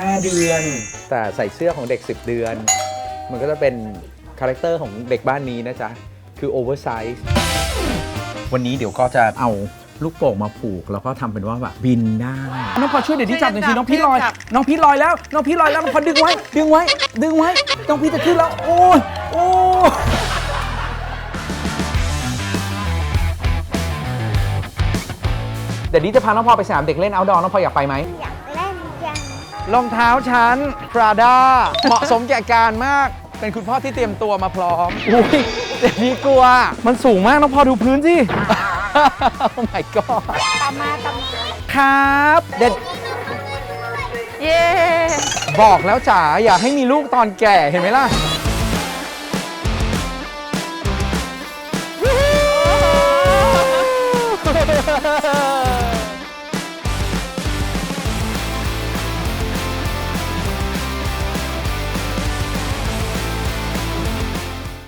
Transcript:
5 เดือน แต่ใส่เสื้อของเด็ก 10 เดือน มันก็จะเป็นคาแรคเตอร์ของเด็กบ้านนี้นะจ๊ะ คือโอเวอร์ไซส์วันนี้เดี๋ยวก็จะเอาลูกโป่งมาผูก แล้วก็ทำเป็นว่าแบบบินได้ น้องพอช่วยเดี๋ยวที่จับหน่อยสิน้องพี่ลอย น้องพี่ลอยแล้ว น้องพี่ลอยแล้วน้องพอดึงไว้ ดึงไว้ ดึงไว้ น้องพี่จะขึ้นแล้ว โอ้ยโอ้ยเดี๋ยวนี้จะพาน้องพอไปสนามเด็กเล่นเอาดอน้องพออยากไปไหมอยากเล่นจัง รองเท้าชั้น Prada เหมาะสมแก่การมาก เป็นคุณพ่อที่เตรียมตัวมาพร้อม อุ้ยเดี๋นี้กลัว มันสูงมากน้องพอดูพื้นสิ โอ้ my god ตามมาตามมาครับเด็ดเย่บอกแล้วจ๋าอย่าให้มีลูกตอนแก่เห็นไหมล่ะ Ha ha!